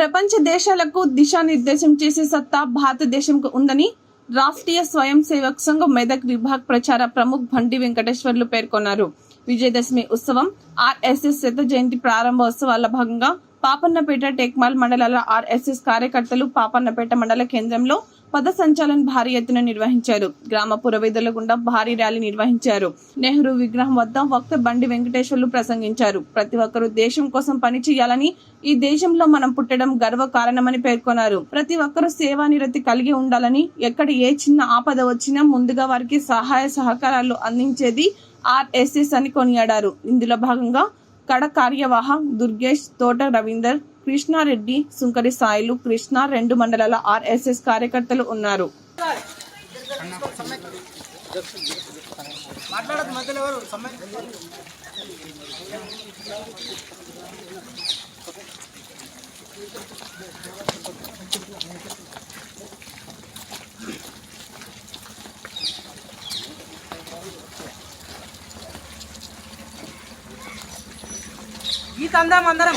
ప్రపంచ దేశాలకు దిశానిర్దేశం చేసే సత్తా భారతదేశంకు ఉందని రాష్ట్రీయ స్వయం సేవక్ సంఘ్ మెదక్ విభాగ్ ప్రచార ప్రముఖ్ బండి వెంకటేశ్వర్లు పేర్కొన్నారు. విజయదశమి ఉత్సవం ఆర్ఎస్ఎస్ శత జయంతి ప్రారంభోత్సవాల భాగంగా పాపన్నపేట టెక్మాల్ మండలాల ఆర్ఎస్ఎస్ కార్యకర్తలు పాపన్నపేట మండల కేంద్రంలో పద సంచాలన్ భారీ ఎత్తున నిర్వహించారు. గ్రామ పురవేదుల గుండా భారీ ర్యాలీ నిర్వహించారు. నెహ్రూ విగ్రహం వద్ద వక్త బండి వెంకటేశ్వర్లు ప్రసంగించారు. ప్రతి ఒక్కరూ దేశం కోసం పని చేయాలని ఈ దేశంలో మనం పుట్టడం గర్వ కారణమని పేర్కొన్నారు. ప్రతి ఒక్కరూ సేవానిరతి కలిగి ఉండాలని ఎక్కడ ఏ చిన్న ఆపద వచ్చినా ముందుగా వారికి సహాయ సహకారాలు అందించేది ఆర్ఎస్ఎస్ అని కొనియాడారు. ఇందులో భాగంగా కడ కార్యవాహ దుర్గేష్ తోట రవీందర్ కృష్ణారెడ్డి సుంకరి సాయిలు కృష్ణ రెండు మండలాల ఆర్ఎస్ఎస్ కార్యకర్తలు ఉన్నారు. గీత అందరం.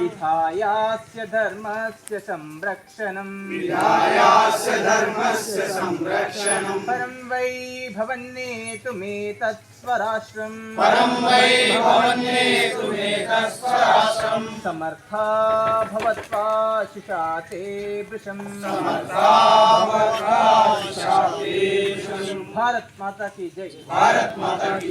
विधायास्य धर्मस्य संरक्षणम्। विधायास्य धर्मस्य संरक्षणम्। परं वै भवन्नेतुमेतत् स्वराष्ट्रम् परं वै भवन्नेतुमेतत् स्वराष्ट्रम् समर्था भवत्वाशिषा ते वृषम्। समर्था भवत्वाशिषा ते भारत माता की जय। भारत माता की